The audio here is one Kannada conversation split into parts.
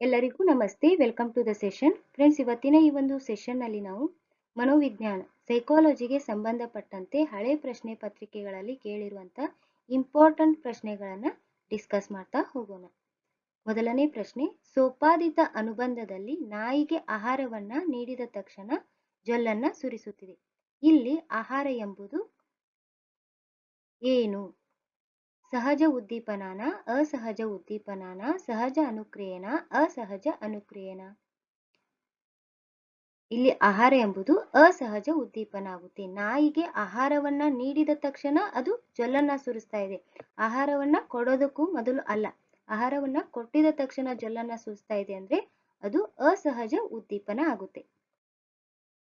ಎಲ್ಲರಿಗೂ ನಮಸ್ತೆ. Welcome to the session. Friends, ಇವತ್ತಿನ ಈ ಒಂದು ಸೆಷನ್ನಲ್ಲಿ ನಾವು ಮನೋವಿಜ್ಞಾನ, ಸೈಕಾಲಜಿಗೆ ಸಂಬಂಧಪಟ್ಟಂತೆ ಹಳೆ ಪ್ರಶ್ನೆ ಪತ್ರಿಕೆಗಳಲ್ಲಿ ಕೇಳಿರುವಂಥ ಇಂಪಾರ್ಟೆಂಟ್ ಪ್ರಶ್ನೆಗಳನ್ನು ಡಿಸ್ಕಸ್ ಮಾಡ್ತಾ ಹೋಗೋಣ. ಮೊದಲನೇ ಪ್ರಶ್ನೆ, ಸೋಪಾದಿತ ಅನುಬಂಧದಲ್ಲಿ ನಾಯಿಗೆ ಆಹಾರವನ್ನ ನೀಡಿದ ತಕ್ಷಣ ಜೊಲ್ಲನ್ನು ಸುರಿಸುತ್ತಿದೆ. ಇಲ್ಲಿ ಆಹಾರ ಎಂಬುದು ಏನು? ಸಹಜ ಉದ್ದೀಪನಾನ, ಅಸಹಜ ಉದ್ದೀಪನಾನ, ಸಹಜ ಅನುಕ್ರಿಯೇನ, ಅಸಹಜ ಅನುಕ್ರಿಯೇನ? ಇಲ್ಲಿ ಆಹಾರ ಎಂಬುದು ಅಸಹಜ ಉದ್ದೀಪನ ಆಗುತ್ತೆ ನಾಯಿಗೆ ಆಹಾರವನ್ನ ನೀಡಿದ ತಕ್ಷಣ ಅದು ಜೊಲ್ಲನ್ನ ಸುರಿಸ್ತಾ ಇದೆ. ಆಹಾರವನ್ನ ಕೊಡೋದಕ್ಕೂ ಮೊದಲು ಅಲ್ಲ. ಆಹಾರವನ್ನ ಕೊಟ್ಟಿದ ತಕ್ಷಣ ಜೊಲ್ಲನ್ನ ಸುರಿಸ್ತಾ ಇದೆ ಅಂದ್ರೆ ಅದು ಅಸಹಜ ಉದ್ದೀಪನ ಆಗುತ್ತೆ.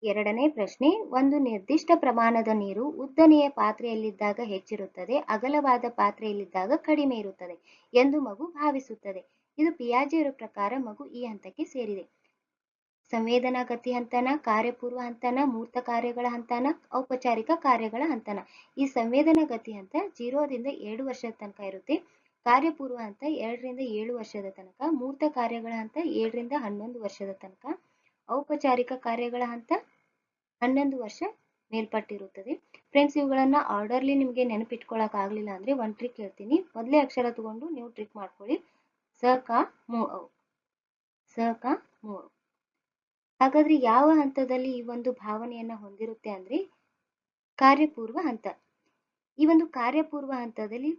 ಎರಡನೇ ಪ್ರಶ್ನೆ, ಒಂದು ನಿರ್ದಿಷ್ಟ ಪ್ರಮಾಣದ ನೀರು ಉದ್ದನೆಯ ಪಾತ್ರೆಯಲ್ಲಿದ್ದಾಗ ಹೆಚ್ಚಿರುತ್ತದೆ, ಅಗಲವಾದ ಪಾತ್ರೆಯಲ್ಲಿದ್ದಾಗ ಕಡಿಮೆ ಇರುತ್ತದೆ ಎಂದು ಮಗು ಭಾವಿಸುತ್ತದೆ. ಇದು ಪಿಯಾಜಿಯವರ ಪ್ರಕಾರ ಮಗು ಈ ಹಂತಕ್ಕೆ ಸೇರಿದೆ. ಸಂವೇದನಾ ಗತಿ ಹಂತನ, ಕಾರ್ಯಪೂರ್ವ ಹಂತನ, ಮೂರ್ತ ಕಾರ್ಯಗಳ ಹಂತನ, ಔಪಚಾರಿಕ ಕಾರ್ಯಗಳ ಹಂತನ. ಈ ಸಂವೇದನಾ ಗತಿ ಹಂತ ಜೀರೋದಿಂದ ಎರಡು ವರ್ಷದ ತನಕ ಇರುತ್ತೆ. ಕಾರ್ಯಪೂರ್ವ ಹಂತ ಎರಡರಿಂದ ಏಳು ವರ್ಷದ ತನಕ, ಮೂರ್ತ ಕಾರ್ಯಗಳ ಹಂತ ಏಳರಿಂದ ಹನ್ನೊಂದು ವರ್ಷದ ತನಕ, ಔಪಚಾರಿಕ ಕಾರ್ಯಗಳ ಹಂತ ಹನ್ನೊಂದು ವರ್ಷ ಮೇಲ್ಪಟ್ಟಿರುತ್ತದೆ. ಫ್ರೆಂಡ್ಸ್ ಇವುಗಳನ್ನ ಆರ್ಡರ್ಲಿ ನಿಮಗೆ ನೆನಪಿಟ್ಕೊಳಕ್ ಆಗ್ಲಿಲ್ಲ ಅಂದ್ರೆ ಒಂದ್ ಟ್ರಿಕ್ ಹೇಳ್ತೀನಿ. ಮೊದಲೇ ಅಕ್ಷರ ತಗೊಂಡು ನೀವು ಟ್ರಿಕ್ ಮಾಡ್ಕೊಳ್ಳಿ. ಸ, ಕ, ಮೂ ಸ, ಕ, ಮೂ ಹಾಗಾದ್ರೆ ಯಾವ ಹಂತದಲ್ಲಿ ಈ ಒಂದು ಭಾವನೆಯನ್ನ ಹೊಂದಿರುತ್ತೆ ಅಂದ್ರೆ ಕಾರ್ಯಪೂರ್ವ ಹಂತ. ಈ ಒಂದು ಕಾರ್ಯಪೂರ್ವ ಹಂತದಲ್ಲಿ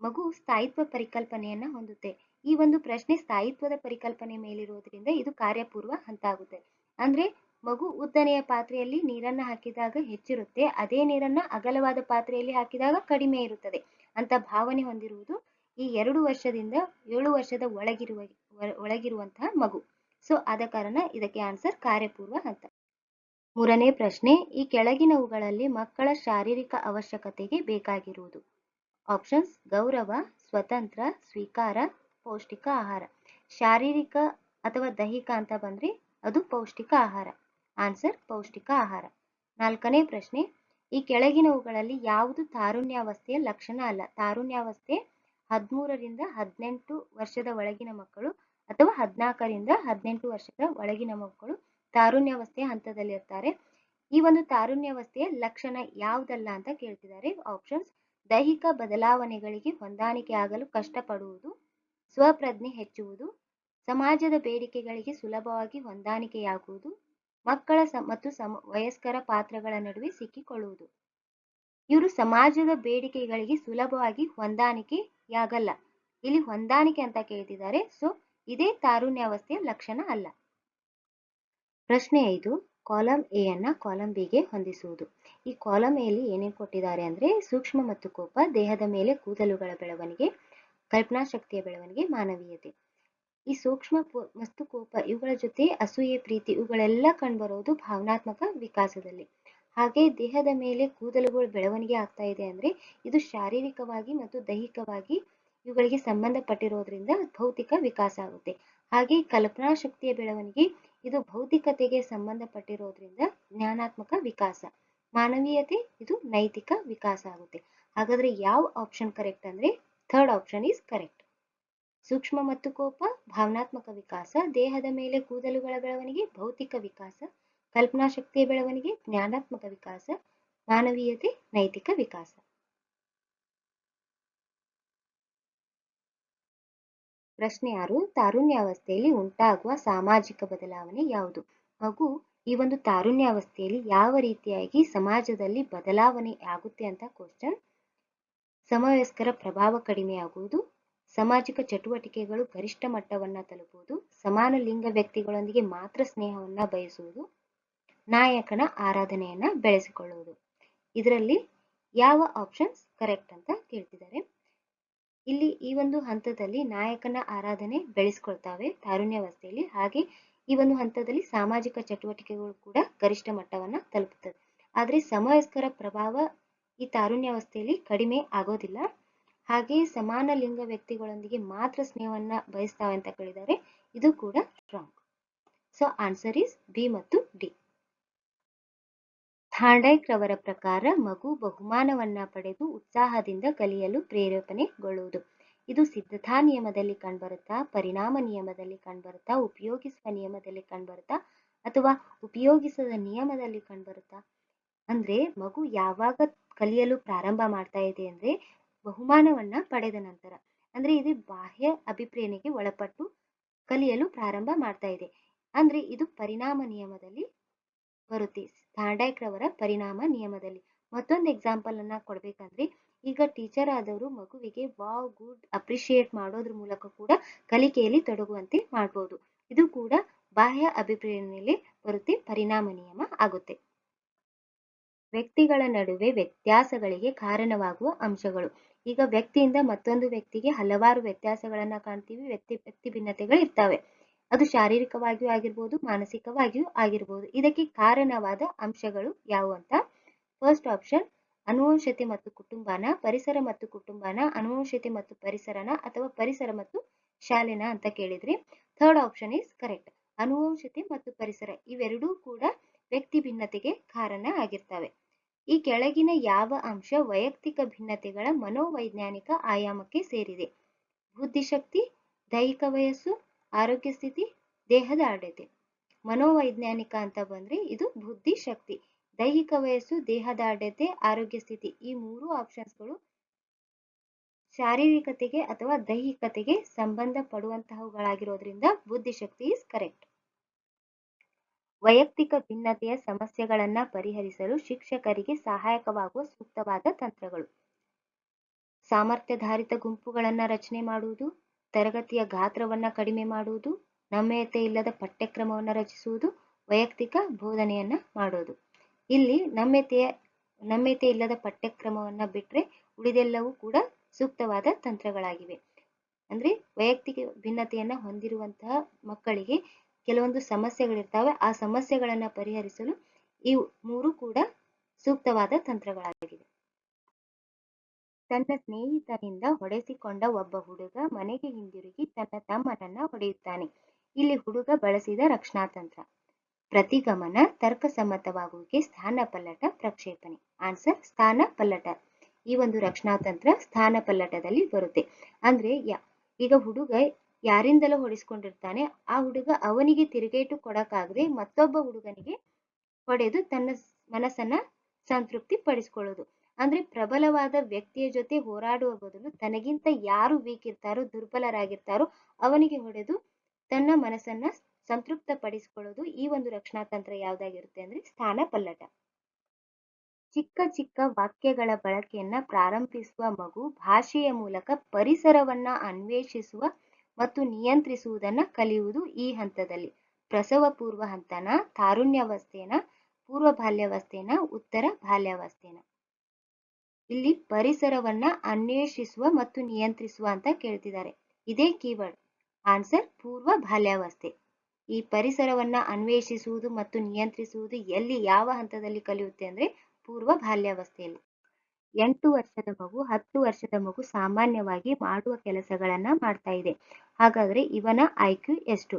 ಮಗು ಸ್ಥಾಯಿತ್ವ ಪರಿಕಲ್ಪನೆಯನ್ನ ಹೊಂದುತ್ತೆ. ಈ ಒಂದು ಪ್ರಶ್ನೆ ಸ್ಥಾಯಿತ್ವದ ಪರಿಕಲ್ಪನೆ ಮೇಲಿರುವುದರಿಂದ ಇದು ಕಾರ್ಯಪೂರ್ವ ಹಂತ ಆಗುತ್ತೆ. ಅಂದ್ರೆ ಮಗು ಉದ್ದನೆಯ ಪಾತ್ರೆಯಲ್ಲಿ ನೀರನ್ನ ಹಾಕಿದಾಗ ಹೆಚ್ಚಿರುತ್ತೆ. ಅದೇ ನೀರನ್ನ ಅಗಲವಾದ ಪಾತ್ರೆಯಲ್ಲಿ ಹಾಕಿದಾಗ ಕಡಿಮೆ ಇರುತ್ತದೆ. ಅಂತ ಭಾವನೆ ಹೊಂದಿರುವುದು ಈ ಎರಡು ವರ್ಷದಿಂದ ಏಳು ವರ್ಷದ ಒಳಗಿರುವ, ಒಳಗಿರುವಂತಹ ಮಗು. ಸೊ ಆದ ಕಾರಣ ಇದಕ್ಕೆ ಆನ್ಸರ್ ಕಾರ್ಯಪೂರ್ವ ಹಂತ ಮೂರನೇ ಪ್ರಶ್ನೆ, ಈ ಕೆಳಗಿನವುಗಳಲ್ಲಿ ಮಕ್ಕಳ ಶಾರೀರಿಕ ಅವಶ್ಯಕತೆಗೆ ಬೇಕಾಗಿರುವುದು. ಆಪ್ಷನ್ಸ್ ಗೌರವ, ಸ್ವತಂತ್ರ, ಸ್ವೀಕಾರ, ಪೌಷ್ಟಿಕ ಆಹಾರ. ಶಾರೀರಿಕ ಅಥವಾ ದೈಹಿಕ ಅಂತ ಬಂದ್ರೆ ಅದು ಪೌಷ್ಟಿಕ ಆಹಾರ. ಆನ್ಸರ್, ಪೌಷ್ಟಿಕ ಆಹಾರ. ನಾಲ್ಕನೇ ಪ್ರಶ್ನೆ, ಈ ಕೆಳಗಿನವುಗಳಲ್ಲಿ ಯಾವುದು ತಾರುಣ್ಯಾವಸ್ಥೆಯ ಲಕ್ಷಣ ಅಲ್ಲ? ತಾರುಣ್ಯಾವಸ್ಥೆ ಹದಿಮೂರರಿಂದ ಹದಿನೆಂಟು ವರ್ಷದ ಒಳಗಿನ ಮಕ್ಕಳು ಅಥವಾ ಹದಿನಾಲ್ಕರಿಂದ ಹದಿನೆಂಟು ವರ್ಷದ ಒಳಗಿನ ಮಕ್ಕಳು ತಾರುಣ್ಯಾವಸ್ಥೆಯ ಹಂತದಲ್ಲಿ ಇರ್ತಾರೆ ಈ ಒಂದು ತಾರುಣ್ಯಾವಸ್ಥೆಯ ಲಕ್ಷಣ ಯಾವುದಲ್ಲ ಅಂತ ಕೇಳ್ತಿದ್ದಾರೆ. ಆಪ್ಷನ್ಸ್, ದೈಹಿಕ ಬದಲಾವಣೆಗಳಿಗೆ ಹೊಂದಾಣಿಕೆ ಆಗಲು ಕಷ್ಟಪಡುವುದು, ಸ್ವಪ್ರಜ್ಞೆ ಹೆಚ್ಚುವುದು, ಸಮಾಜದ ಬೇಡಿಕೆಗಳಿಗೆ ಸುಲಭವಾಗಿ ಹೊಂದಾಣಿಕೆಯಾಗುವುದು ಮಕ್ಕಳ ಮತ್ತು ಸಮ, ವಯಸ್ಕರ ಪಾತ್ರಗಳ ನಡುವೆ ಸಿಕ್ಕಿಕೊಳ್ಳುವುದು. ಇವರು ಸಮಾಜದ ಬೇಡಿಕೆಗಳಿಗೆ ಸುಲಭವಾಗಿ ಹೊಂದಾಣಿಕೆಯಾಗಲ್ಲ. ಇಲ್ಲಿ ಹೊಂದಾಣಿಕೆ ಅಂತ ಕೇಳ್ತಿದ್ದಾರೆ, ಸೊ ಇದೇ ತಾರುಣ್ಯಾವಸ್ಥೆಯ ಲಕ್ಷಣ ಅಲ್ಲ. ಪ್ರಶ್ನೆ ಐದು, ಕಾಲಂ ಎ ಅನ್ನ ಕಾಲಂ ಬಿಗೆ ಹೊಂದಿಸುವುದು. ಈ ಕಾಲಂ ಎಲ್ಲಿ ಏನೇನು ಕೊಟ್ಟಿದ್ದಾರೆ ಅಂದ್ರೆ ಸೂಕ್ಷ್ಮ ಮತ್ತು ಕೋಪ, ದೇಹದ ಮೇಲೆ ಕೂದಲುಗಳ ಬೆಳವಣಿಗೆ ಕಲ್ಪನಾ ಶಕ್ತಿಯ ಬೆಳವಣಿಗೆ, ಮಾನವೀಯತೆ. ಈ ಸೂಕ್ಷ್ಮ ವಸ್ತುಕೋಪ ಕೋಪ ಇವುಗಳ ಜೊತೆ ಅಸೂಯೆ, ಪ್ರೀತಿ ಇವುಗಳೆಲ್ಲ ಕಂಡುಬರೋದು ಭಾವನಾತ್ಮಕ ವಿಕಾಸದಲ್ಲಿ. ಹಾಗೆ ದೇಹದ ಮೇಲೆ ಕೂದಲುಗಳು ಬೆಳವಣಿಗೆ ಆಗ್ತಾ ಇದೆ ಅಂದ್ರೆ ಇದು ಶಾರೀರಿಕವಾಗಿ ಮತ್ತು ದೈಹಿಕವಾಗಿ ಇವುಗಳಿಗೆ ಸಂಬಂಧಪಟ್ಟಿರೋದ್ರಿಂದ ಭೌತಿಕ ವಿಕಾಸ ಆಗುತ್ತೆ. ಹಾಗೆ ಕಲ್ಪನಾ ಶಕ್ತಿಯ ಬೆಳವಣಿಗೆ ಇದು ಭೌತಿಕತೆಗೆ ಸಂಬಂಧಪಟ್ಟಿರೋದ್ರಿಂದ ಜ್ಞಾನಾತ್ಮಕ ವಿಕಾಸ. ಮಾನವೀಯತೆ ಇದು ನೈತಿಕ ವಿಕಾಸ ಆಗುತ್ತೆ. ಹಾಗಾದ್ರೆ ಯಾವ ಆಪ್ಷನ್ ಕರೆಕ್ಟ್ ಅಂದ್ರೆ ಥರ್ಡ್ ಆಪ್ಷನ್ ಈಸ್ ಕರೆಕ್ಟ್ ಸೂಕ್ಷ್ಮ ಮತ್ತು ಕೋಪ, ಭಾವನಾತ್ಮಕ ವಿಕಾಸ, ದೇಹದ ಮೇಲೆ ಕೂದಲುಗಳ ಬೆಳವಣಿಗೆ, ಭೌತಿಕ ವಿಕಾಸ, ಕಲ್ಪನಾ ಶಕ್ತಿಯ ಬೆಳವಣಿಗೆ, ಜ್ಞಾನಾತ್ಮಕ ವಿಕಾಸ, ಮಾನವೀಯತೆ, ನೈತಿಕ ವಿಕಾಸ. ಪ್ರಶ್ನೆ ಆರು, ತಾರುಣ್ಯಾವಸ್ಥೆಯಲ್ಲಿ ಉಂಟಾಗುವ ಸಾಮಾಜಿಕ ಬದಲಾವಣೆ ಯಾವುದು? ಮಗು, ಈ ಒಂದು ತಾರುಣ್ಯಾವಸ್ಥೆಯಲ್ಲಿ ಯಾವ ರೀತಿಯಾಗಿ ಸಮಾಜದಲ್ಲಿ ಬದಲಾವಣೆ ಆಗುತ್ತೆ ಅಂತ ಕ್ವಶನ್ ಸಮವಯಸ್ಕರ ಪ್ರಭಾವ ಕಡಿಮೆಯಾಗುವುದು ಸಾಮಾಜಿಕ ಚಟುವಟಿಕೆಗಳು ಗರಿಷ್ಠ ಮಟ್ಟವನ್ನ ತಲುಪುವುದು, ಸಮಾನ ಲಿಂಗ ವ್ಯಕ್ತಿಗಳೊಂದಿಗೆ ಮಾತ್ರ ಸ್ನೇಹವನ್ನ ಬಯಸುವುದು, ನಾಯಕನ ಆರಾಧನೆಯನ್ನ ಬೆಳೆಸಿಕೊಳ್ಳುವುದು. ಇದರಲ್ಲಿ ಯಾವ ಆಪ್ಷನ್ಸ್ ಕರೆಕ್ಟ್ ಅಂತ ಕೇಳ್ತಿದ್ದಾರೆ. ಇಲ್ಲಿ ಈ ಒಂದು ಹಂತದಲ್ಲಿ ನಾಯಕನ ಆರಾಧನೆ ಬೆಳೆಸ್ಕೊಳ್ತಾವೆ ತಾರುಣ್ಯಾವಸ್ಥೆಯಲ್ಲಿ. ಹಾಗೆ ಈ ಒಂದು ಹಂತದಲ್ಲಿ ಸಾಮಾಜಿಕ ಚಟುವಟಿಕೆಗಳು ಕೂಡ ಗರಿಷ್ಠ ಮಟ್ಟವನ್ನ ತಲುಪುತ್ತದೆ ಆದ್ರೆ ಸಮವಯಸ್ಕರ ಪ್ರಭಾವ ಈ ತಾರುಣ್ಯಾವಸ್ಥೆಯಲ್ಲಿ ಕಡಿಮೆ ಆಗೋದಿಲ್ಲ. ಹಾಗೆ ಸಮಾನ ಲಿಂಗ ವ್ಯಕ್ತಿಗಳೊಂದಿಗೆ ಮಾತ್ರ ಸ್ನೇಹವನ್ನ ಬಯಸ್ತಾವೆ ಅಂತ ಕೇಳಿದ್ದಾರೆ. ಇದು ಕೂಡ wrong so answer is B ಮತ್ತು ಡಿ ಥಾಂಡೈಕ್ ರವರ ಪ್ರಕಾರ ಮಗು ಬಹುಮಾನವನ್ನ ಪಡೆದು ಉತ್ಸಾಹದಿಂದ ಕಲಿಯಲು ಪ್ರೇರೇಪಣೆಗೊಳ್ಳುವುದು. ಇದು ಸಿದ್ಧತಾ ನಿಯಮದಲ್ಲಿ ಕಂಡುಬರುತ್ತಾ, ಪರಿಣಾಮ ನಿಯಮದಲ್ಲಿ ಕಂಡುಬರುತ್ತಾ, ಉಪಯೋಗಿಸುವ ನಿಯಮದಲ್ಲಿ ಕಂಡುಬರುತ್ತಾ ಅಥವಾ ಉಪಯೋಗಿಸದ ನಿಯಮದಲ್ಲಿ ಕಂಡುಬರುತ್ತಾ? ಅಂದ್ರೆ ಮಗು ಯಾವಾಗ ಕಲಿಯಲು ಪ್ರಾರಂಭ ಮಾಡ್ತಾ ಇದೆ ಅಂದ್ರೆ ಬಹುಮಾನವನ್ನ ಪಡೆದ ನಂತರ, ಅಂದ್ರೆ ಇದು ಬಾಹ್ಯ ಅಭಿಪ್ರೇರಣೆಗೆ ಒಳಪಟ್ಟು ಕಲಿಯಲು ಪ್ರಾರಂಭ ಮಾಡ್ತಾ ಇದೆ. ಅಂದ್ರೆ ಇದು ಪರಿಣಾಮ ನಿಯಮದಲ್ಲಿ ಬರುತ್ತೆ. ಥಾಂಡೈಕ್ ರವರ ಪರಿಣಾಮ ನಿಯಮದಲ್ಲಿ. ಮತ್ತೊಂದು ಎಕ್ಸಾಂಪಲ್ ಅನ್ನ ಕೊಡ್ಬೇಕಂದ್ರೆ, ಈಗ ಟೀಚರ್ ಆದವರು ಮಗುವಿಗೆ ವಾವ್, ಗುಡ್ ಅಪ್ರಿಶಿಯೇಟ್ ಮಾಡೋದ್ರ ಮೂಲಕ ಕೂಡ ಕಲಿಕೆಯಲ್ಲಿ ತೊಡಗುವಂತೆ ಮಾಡ್ಬೋದು. ಇದು ಕೂಡ ಬಾಹ್ಯ ಅಭಿಪ್ರೇರಣೆಯಲ್ಲಿ ಬರುತ್ತೆ, ಪರಿಣಾಮ ನಿಯಮ ಆಗುತ್ತೆ. ವ್ಯಕ್ತಿಗಳ ನಡುವೆ ವ್ಯತ್ಯಾಸಗಳಿಗೆ ಕಾರಣವಾಗುವ ಅಂಶಗಳು. ಈಗ ವ್ಯಕ್ತಿಯಿಂದ ಮತ್ತೊಂದು ವ್ಯಕ್ತಿಗೆ ಹಲವಾರು ವ್ಯತ್ಯಾಸಗಳನ್ನ ಕಾಣ್ತೀವಿ, ವ್ಯಕ್ತಿ ವ್ಯಕ್ತಿ ಭಿನ್ನತೆಗಳು ಇರ್ತವೆ. ಅದು ಶಾರೀರಿಕವಾಗಿಯೂ ಆಗಿರ್ಬೋದು, ಮಾನಸಿಕವಾಗಿಯೂ ಆಗಿರ್ಬೋದು. ಇದಕ್ಕೆ ಕಾರಣವಾದ ಅಂಶಗಳು ಯಾವುವು ಅಂತ? ಫಸ್ಟ್ ಆಪ್ಷನ್ ಅನುವಂಶತೆ ಮತ್ತು ಕುಟುಂಬನ, ಪರಿಸರ ಮತ್ತು ಕುಟುಂಬನ, ಅನುವಂಶತೆ ಮತ್ತು ಪರಿಸರನ ಅಥವಾ ಪರಿಸರ ಮತ್ತು ಶಾಲೆನ ಅಂತ ಕೇಳಿದ್ರಿ. ಥರ್ಡ್ ಆಪ್ಷನ್ ಇಸ್ ಕರೆಕ್ಟ್ ಅನುವಂಶತೆ ಮತ್ತು ಪರಿಸರ ಇವೆರಡೂ ಕೂಡ ವ್ಯಕ್ತಿ ಭಿನ್ನತೆಗೆ ಕಾರಣ ಆಗಿರ್ತವೆ. ಈ ಕೆಳಗಿನ ಯಾವ ಅಂಶ ವೈಯಕ್ತಿಕ ಭಿನ್ನತೆಗಳ ಮನೋವೈಜ್ಞಾನಿಕ ಆಯಾಮಕ್ಕೆ ಸೇರಿದೆ? ಬುದ್ಧಿಶಕ್ತಿ, ದೈಹಿಕ ವಯಸ್ಸು, ಆರೋಗ್ಯ ಸ್ಥಿತಿ, ದೇಹದ ಆಡ್ಯತೆ ಮನೋವೈಜ್ಞಾನಿಕ ಅಂತ ಬಂದ್ರೆ ಇದು ಬುದ್ಧಿಶಕ್ತಿ, ದೈಹಿಕ ವಯಸ್ಸು, ದೇಹದ ಆಡ್ಯತೆ ಆರೋಗ್ಯ ಸ್ಥಿತಿ ಈ ಮೂರು ಆಪ್ಷನ್ಸ್ಗಳು ಶಾರೀರಿಕತೆಗೆ ಅಥವಾ ದೈಹಿಕತೆಗೆ ಸಂಬಂಧ ಪಡುವಂತಹವುಗಳಾಗಿರೋದ್ರಿಂದ ಬುದ್ಧಿಶಕ್ತಿ ಇಸ್ ಕರೆಕ್ಟ್ ವೈಯಕ್ತಿಕ ಭಿನ್ನತೆಯ ಸಮಸ್ಯೆಗಳನ್ನ ಪರಿಹರಿಸಲು ಶಿಕ್ಷಕರಿಗೆ ಸಹಾಯಕವಾಗುವ ಸೂಕ್ತವಾದ ತಂತ್ರಗಳು. ಸಾಮರ್ಥ್ಯಧಾರಿತ ಗುಂಪುಗಳನ್ನ ರಚನೆ ಮಾಡುವುದು, ತರಗತಿಯ ಗಾತ್ರವನ್ನ ಕಡಿಮೆ ಮಾಡುವುದು, ನಮ್ಯತೆ ಇಲ್ಲದ ಪಠ್ಯಕ್ರಮವನ್ನ ರಚಿಸುವುದು, ವೈಯಕ್ತಿಕ ಬೋಧನೆಯನ್ನ ಮಾಡೋದು. ಇಲ್ಲಿ ನಮ್ಯತೆಯ, ನಮ್ಯತೆ ಇಲ್ಲದ ಪಠ್ಯಕ್ರಮವನ್ನ ಬಿಟ್ರೆ ಉಳಿದೆಲ್ಲವೂ ಕೂಡ ಸೂಕ್ತವಾದ ತಂತ್ರಗಳಾಗಿವೆ. ಅಂದ್ರೆ ವೈಯಕ್ತಿಕ ಭಿನ್ನತೆಯನ್ನ ಹೊಂದಿರುವಂತಹ ಮಕ್ಕಳಿಗೆ ಕೆಲವೊಂದು ಸಮಸ್ಯೆಗಳಿರ್ತಾವೆ, ಆ ಸಮಸ್ಯೆಗಳನ್ನ ಪರಿಹರಿಸಲು ಈ ಮೂರು ಕೂಡ ಸೂಕ್ತವಾದ ತಂತ್ರಗಳಾಗಿವೆ. ತನ್ನ ಸ್ನೇಹಿತರಿಂದ ಹೊಡೆಸಿಕೊಂಡ ಒಬ್ಬ ಹುಡುಗ ಮನೆಗೆ ಹಿಂದಿರುಗಿ ತನ್ನ ತಮ್ಮನನ್ನ ಹೊಡೆಯುತ್ತಾನೆ. ಇಲ್ಲಿ ಹುಡುಗ ಬಳಸಿದ ರಕ್ಷಣಾ ತಂತ್ರ. ಪ್ರತಿಗಮನ ತರ್ಕಸಮ್ಮತವಾಗುವಿಕೆ, ಸ್ಥಾನ ಪಲ್ಲಟ ಪ್ರಕ್ಷೇಪಣೆ. ಆನ್ಸರ್ ಸ್ಥಾನ ಪಲ್ಲಟ. ಈ ಒಂದು ರಕ್ಷಣಾ ತಂತ್ರ ಸ್ಥಾನ ಪಲ್ಲಟದಲ್ಲಿ ಬರುತ್ತೆ. ಅಂದ್ರೆ ಯಾ, ಈಗ ಹುಡುಗ ಯಾರಿಂದಲೋ ಹೊಡಿಸ್ಕೊಂಡಿರ್ತಾನೆ, ಆ ಹುಡುಗ ಅವನಿಗೆ ತಿರುಗೇಟು ಕೊಡಕ್ಕಾಗದೆ ಮತ್ತೊಬ್ಬ ಹುಡುಗನಿಗೆ ಹೊಡೆದು ತನ್ನ ಮನಸ್ಸನ್ನ ಸಂತೃಪ್ತಿ ಪಡಿಸ್ಕೊಳ್ಳೋದು ಅಂದ್ರೆ ಪ್ರಬಲವಾದ ವ್ಯಕ್ತಿಯ ಜೊತೆ ಹೋರಾಡುವ ಬದಲು ತನಗಿಂತ ಯಾರು ವೀಕ್ ಇರ್ತಾರೋ ದುರ್ಬಲರಾಗಿರ್ತಾರೋ ಅವನಿಗೆ ಹೊಡೆದು ತನ್ನ ಮನಸ್ಸನ್ನ ಸಂತೃಪ್ತ ಪಡಿಸ್ಕೊಳ್ಳೋದು ಈ ಒಂದು ರಕ್ಷಣಾ ತಂತ್ರ ಯಾವ್ದಾಗಿರುತ್ತೆ ಅಂದ್ರೆ ಸ್ಥಾನ ಪಲ್ಲಟ. ಚಿಕ್ಕ ಚಿಕ್ಕ ವಾಕ್ಯಗಳ ಬಳಕೆಯನ್ನ ಪ್ರಾರಂಭಿಸುವ ಮಗು ಭಾಷೆಯ ಮೂಲಕ ಪರಿಸರವನ್ನ ಅನ್ವೇಷಿಸುವ ಮತ್ತು ನಿಯಂತ್ರಿಸುವುದನ್ನ ಕಲಿಯುವುದು ಈ ಹಂತದಲ್ಲಿ. ಪ್ರಸವ ಪೂರ್ವ ಹಂತನ ತಾರುಣ್ಯಾವಸ್ಥೆನ, ಪೂರ್ವ ಬಾಲ್ಯಾವಸ್ಥೆನ, ಉತ್ತರ ಬಾಲ್ಯಾವಸ್ಥೆನ. ಇಲ್ಲಿ ಪರಿಸರವನ್ನ ಅನ್ವೇಷಿಸುವ ಮತ್ತು ನಿಯಂತ್ರಿಸುವ ಅಂತ ಕೇಳ್ತಿದ್ದಾರೆ. ಇದೇ ಕೀವರ್ಡ್. ಆನ್ಸರ್ ಪೂರ್ವ ಬಾಲ್ಯಾವಸ್ಥೆ. ಈ ಪರಿಸರವನ್ನ ಅನ್ವೇಷಿಸುವುದು ಮತ್ತು ನಿಯಂತ್ರಿಸುವುದು ಎಲ್ಲಿ ಯಾವ ಹಂತದಲ್ಲಿ ಕಲಿಯುತ್ತೆ ಅಂದ್ರೆ ಪೂರ್ವ ಬಾಲ್ಯಾವಸ್ಥೆಯಲ್ಲಿ. ಎಂಟು ವರ್ಷದ ಮಗು, ಹತ್ತು ವರ್ಷದ ಮಗು ಸಾಮಾನ್ಯವಾಗಿ ಮಾಡುವ ಕೆಲಸಗಳನ್ನ ಮಾಡ್ತಾ ಇದೆ. ಹಾಗಾದ್ರೆ ಇವನ ಐಕ್ಯೂ ಎಷ್ಟು?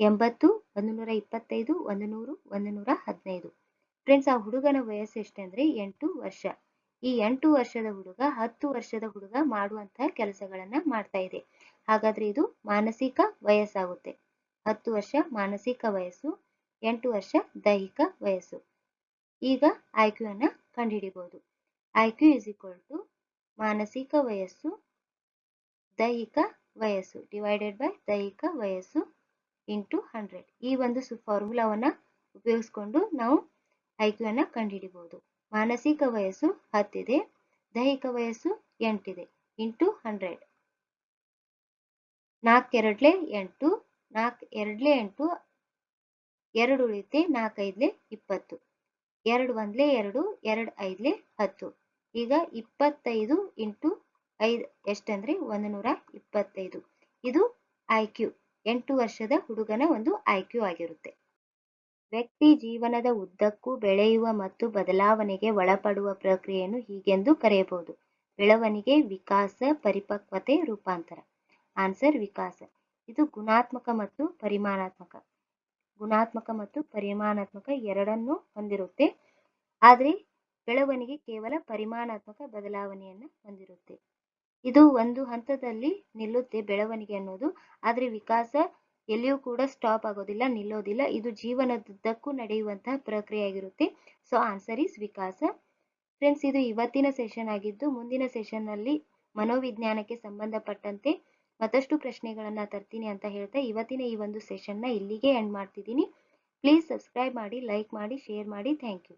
ಎಂಬತ್ತು ಒಂದು ನೂರ ಇಪ್ಪತ್ತೈದು ಒಂದು ನೂರು ಒಂದು ನೂರ ಹದಿನೈದು. ಫ್ರೆಂಡ್ಸ್ ಆ ಹುಡುಗನ ವಯಸ್ಸು ಎಷ್ಟಂದ್ರೆ ಎಂಟು ವರ್ಷ. ಈ ಎಂಟು ವರ್ಷದ ಹುಡುಗ ಹತ್ತು ವರ್ಷದ ಹುಡುಗ ಮಾಡುವಂತಹ ಕೆಲಸಗಳನ್ನ ಮಾಡ್ತಾ ಇದೆ. ಹಾಗಾದ್ರೆ ಇದು ಮಾನಸಿಕ ವಯಸ್ಸಾಗುತ್ತೆ. ಹತ್ತು ವರ್ಷ ಮಾನಸಿಕ ವಯಸ್ಸು, ಎಂಟು ವರ್ಷ ದೈಹಿಕ ವಯಸ್ಸು. ಈಗ ಆಯ್ಕೆಯನ್ನ ಅನ್ನ ಕಂಡುಹಿಡಿಬಹುದು ಐಕ್ಯೂ ಇಸ್ ಈಕ್ವಲ್ ಟು ಮಾನಸಿಕ ವಯಸ್ಸು, ದೈಹಿಕ ವಯಸ್ಸು ಡಿವೈಡೆಡ್ ಬೈ ದೈಹಿಕ ವಯಸ್ಸು ಇಂಟು ಹಂಡ್ರೆಡ್. ಈ ಒಂದು ಸು ಫಾರ್ಮುಲಾವನ್ನ ಉಪಯೋಗಿಸ್ಕೊಂಡು ನಾವು ಐಕ್ಯೂ ಅನ್ನು ಕಂಡುಹಿಡಿಬಹುದು ಮಾನಸಿಕ ವಯಸ್ಸು ಹತ್ತಿದೆ, ದೈಹಿಕ ವಯಸ್ಸು ಎಂಟಿದೆ, ಇಂಟು ಹಂಡ್ರೆಡ್. ನಾಲ್ಕೆರಡ್ಲೆ ಎಂಟು ನಾಲ್ಕು ಎರಡ್ಲೆ ಎಂಟು, ಎರಡು ಉಳಿತೆ ನಾಲ್ಕೈದ್ಲೆ ಇಪ್ಪತ್ತು. ಎರಡು ಒಂದ್ಲೆ ಎರಡು ಎರಡು ಐದ್ಲೆ ಹತ್ತು. ಈಗ ಇಪ್ಪತ್ತೈದು ಇಂಟು ಐದು ಎಷ್ಟಂದ್ರೆ ಒಂದು ನೂರ ಇಪ್ಪತ್ತೈದು. ಇದು ಐ ಕ್ಯೂ ಎಂಟು ವರ್ಷದ ಹುಡುಗನ ಒಂದು ಐ ಕ್ಯೂ ಆಗಿರುತ್ತೆ. ವ್ಯಕ್ತಿ ಜೀವನದ ಉದ್ದಕ್ಕೂ ಬೆಳೆಯುವ ಮತ್ತು ಬದಲಾವಣೆಗೆ ಒಳಪಡುವ ಪ್ರಕ್ರಿಯೆಯನ್ನು ಹೀಗೆಂದು ಕರೆಯಬಹುದು. ಬೆಳವಣಿಗೆ, ವಿಕಾಸ, ಪರಿಪಕ್ವತೆ, ರೂಪಾಂತರ. ಆನ್ಸರ್ ವಿಕಾಸ. ಇದು ಗುಣಾತ್ಮಕ ಮತ್ತು ಪರಿಮಾಣಾತ್ಮಕ. ಗುಣಾತ್ಮಕ ಮತ್ತು ಪರಿಮಾಣಾತ್ಮಕ ಎರಡನ್ನೂ ಹೊಂದಿರುತ್ತೆ. ಆದರೆ ಬೆಳವಣಿಗೆ ಕೇವಲ ಪರಿಮಾಣಾತ್ಮಕ ಬದಲಾವಣೆಯನ್ನು ಹೊಂದಿರುತ್ತೆ. ಇದು ಒಂದು ಹಂತದಲ್ಲಿ ನಿಲ್ಲುತ್ತೆ ಬೆಳವಣಿಗೆ ಅನ್ನೋದು. ಆದರೆ ವಿಕಾಸ ಎಲ್ಲಿಯೂ ಕೂಡ ಸ್ಟಾಪ್ ಆಗೋದಿಲ್ಲ, ನಿಲ್ಲೋದಿಲ್ಲ. ಇದು ಜೀವನದುದ್ದಕ್ಕೂ ನಡೆಯುವಂತಹ ಪ್ರಕ್ರಿಯೆ ಆಗಿರುತ್ತೆ ಸೊ ಆನ್ಸರ್ ಈಸ್ ವಿಕಾಸ. ಫ್ರೆಂಡ್ಸ್ ಇದು ಇವತ್ತಿನ ಸೆಷನ್ ಆಗಿದ್ದು, ಮುಂದಿನ ಸೆಷನ್ನಲ್ಲಿ ಮನೋವಿಜ್ಞಾನಕ್ಕೆ ಸಂಬಂಧಪಟ್ಟಂತೆ ಮತ್ತಷ್ಟು ಪ್ರಶ್ನೆಗಳನ್ನು ತರ್ತೀನಿ ಅಂತ ಹೇಳ್ತಾ ಇವತ್ತಿನ ಈ ಒಂದು ಸೆಷನ್ನ ಇಲ್ಲಿಗೆ ಎಂಡ್ ಮಾಡ್ತಿದ್ದೀನಿ. ಪ್ಲೀಸ್ ಸಬ್ಸ್ಕ್ರೈಬ್ ಮಾಡಿ ಲೈಕ್ ಮಾಡಿ ಶೇರ್ ಮಾಡಿ. Thank you